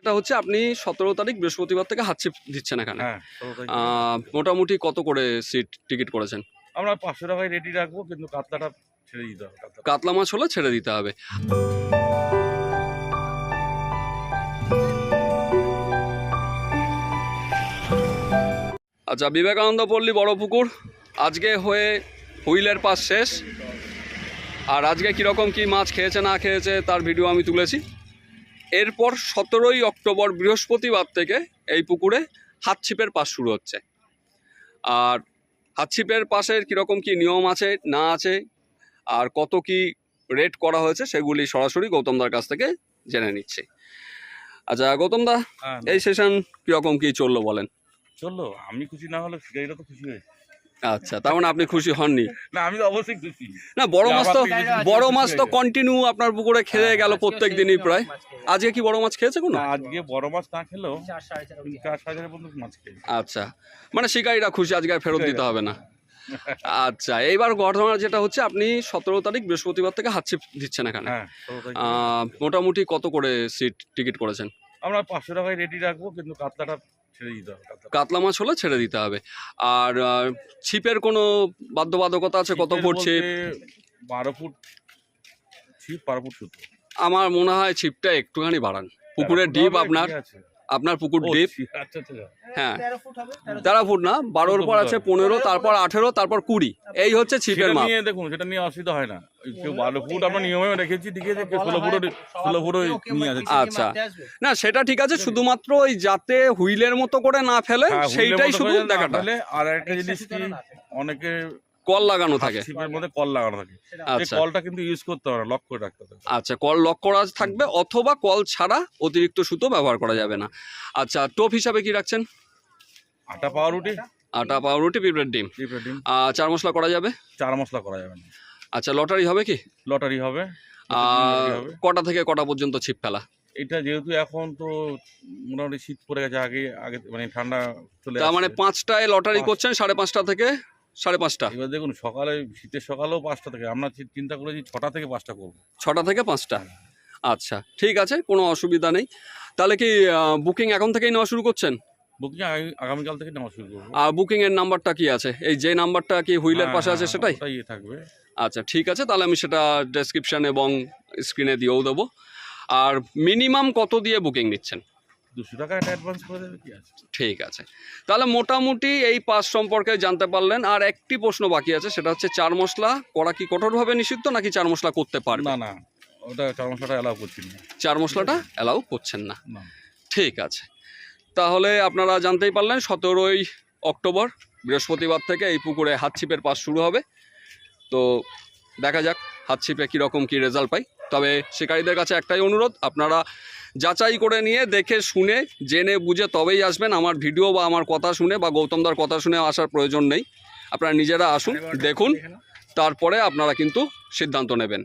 এটা হচ্ছে আপনি সতেরো তারিখ বৃহস্পতিবার থেকে হাতছিপ দিচ্ছেন এখানে। হ্যাঁ মোটামুটি কত করে সিট টিকিট করেছেন? আমরা পাঁচশো টাকায় রেডি রাখব কিন্তু কাতলাটা ছেড়ে দিতে হবে কাতলা। মাছ হলে ছেড়ে দিতে হবে। আচ্ছা বিবেকানন্দ পল্লী বড় পুকুর। আজকে হয়ে হুইলের পাশ শেষ। আর আজকে কীরকম কি মাছ খেয়েছে না খেয়েছে তার ভিডিও আমি তুলেছি। এরপর সতেরোই অক্টোবর বৃহস্পতিবার থেকে এই পুকুরে হাতছিপের পাশ শুরু হচ্ছে। আর হাতছিপের পাশের কীরকম কি নিয়ম আছে না আছে আর কত কি রেট করা হয়েছে সেগুলি সরাসরি গৌতমদার কাছ থেকে জেনে নিচ্ছি। আচ্ছা গৌতমদা হ্যাঁ এই সেশন কীরকম কি চলল বলেন? চলল। আমি খুশি না হলে শিকারীরা তো খুশি হয়েছে আচ্ছা তার মানে আপনি খুশি হননি? না আমি তো অবশ্যই খুশি। না বড় মাছ তো বড় মাছ তো কন্টিনিউ আপনার পুকুরে খেয়ে হ্যাঁ, গেল প্রত্যেক দিনই প্রায়। আজকে কি বড় মাছ খেয়েছে কোনো? আজকে বড় মাছ না খেলেও চার সাড়ে চার পর্যন্ত মাছ খেয়েছি। আচ্ছা মানে শিকারীরা খুশি আজকে আর ফেরত দিতে হবে না। আচ্ছা এইবার ঘটনা যেটা হচ্ছে আপনি সতেরো তারিখ বৃহস্পতিবার থেকে হাতছিপ দিচ্ছেন এখানে। হ্যাঁ মোটামুটি কত করে সিট টিকিট করেছেন? আমরা পাঁচশো টাকায় রেডি রাখব কিন্তু কাতলাটা ছেড়ে দিতে হবে। কাতলা মাছ হলে ছেড়ে দিতে হবে। আর ছিপের কোনো বাধ্যবাধকতা আছে? কত বলতে বারো ফুট ছিপ বারো ফুট আমার মনে হয় ছিপটা একটুখানি বাড়ান। পুকুরের ডিপ আপনার। আপনার পুকুর ডিপ ছি- আচ্ছা আচ্ছা হ্যাঁ। তেরো ফুট না বারোর পর আছে পনেরো তারপর আঠেরো তারপর কুড়ি। এই হচ্ছে ছিপের সেটা মাপ। নিয়ে দেখুন সেটা নিয়ে অসুবিধা হয় না। ওই বারো ফুট আমরা নিয়মে রেখেছি দিকেছে কেউ ষোলো ফুটও ষোলো ফুটও আচ্ছা। না সেটা ঠিক আছে শুধুমাত্র ওই যাতে হুইলের মতো করে না ফেলে হ্যাঁ, সেইটাই শুধু দেখাটা। আর একটা জিনিস অনেকে কল লাগানো থাকে। মধ্যে কল লাগানো থাকে। আচ্ছা। কলটা কিন্তু ইউজ করতে হবে না লক করে রাখতে হবে। আচ্ছা কল লক করা থাকবে অথবা কল ছাড়া অতিরিক্ত সুতো ব্যবহার করা যাবে না। আচ্ছা টোপ হিসাবে কি রাখছেন? আটা পাউরুটি। আটা পাউরুটি পিঁপড়ের ডিম। ডিম। আহ, চার মশলা করা যাবে? চার মশলা করা যাবে না। আচ্ছা লটারি হবে কি? লটারি হবে। আর লটারি হবে। কটা থেকে কটা পর্যন্ত ছিপ ফেলা? এটা যেহেতু এখন তো মোটামুটি শীত পড়ে গেছে আগে আগে মানে ঠান্ডা চলে তার মানে আসছে। পাঁচটায় লটারি করছেন সাড়ে পাঁচটা থেকে সাড়ে পাঁচটা। এবার দেখুন সকালে শীতের সকালেও পাঁচটা থেকে আমরা চিন্তা করেছি ছটা থেকে পাঁচটা করব। ছটা থেকে পাঁচটা? আচ্ছা ঠিক আছে কোনো অসুবিধা নেই। তাহলে কি বুকিং এখন থেকেই নেওয়া শুরু করছেন? বুকিং আগামীকাল থেকে নেওয়া শুরু করব। আর বুকিং এর নাম্বারটা কি আছে? এই যে নাম্বারটা কি হুইলের হ্যাঁ, পাশে আছে হ্যাঁ, সেটাই থাকবে। আচ্ছা ঠিক আছে তাহলে আমি সেটা ডেসক্রিপশন এবং স্ক্রিনে দিয়েও দেবো। আর মিনিমাম কত দিয়ে বুকিং নিচ্ছেন? দুশো টাকা একটা অ্যাডভান্স করে দেবে কি আছে? ঠিক আছে। তাহলে মোটামুটি এই পাস সম্পর্কে জানতে পারলেন। আর একটি প্রশ্ন বাকি আছে সেটা হচ্ছে চার মশলা করা কি কঠোরভাবে নিষিদ্ধ নাকি চার মশলা করতে পারবে? না না ওটা চার মশলাটা অ্যালাউ করছি না। চার মশলাটা অ্যালাউ করছেন না। ঠিক আছে। তাহলে আপনারা জানতেই পারলেন সতেরোই অক্টোবর বৃহস্পতিবার থেকে এই পুকুরে হাতছিপের পাস শুরু হবে। তো দেখা যাক হাত ছিপে কীরকম কী রেজাল্ট পাই। তবে শিকারীদের কাছে একটাই অনুরোধ আপনারা যাচাই করে নিয়ে দেখে শুনে জেনে বুঝে তবেই আসবেন। আমার ভিডিও বা আমার কথা শুনে বা গৌতমদার কথা শুনে আসার প্রয়োজন নেই। আপনারা নিজেরা আসুন দেখুন তারপরে আপনারা কিন্তু সিদ্ধান্ত নেবেন।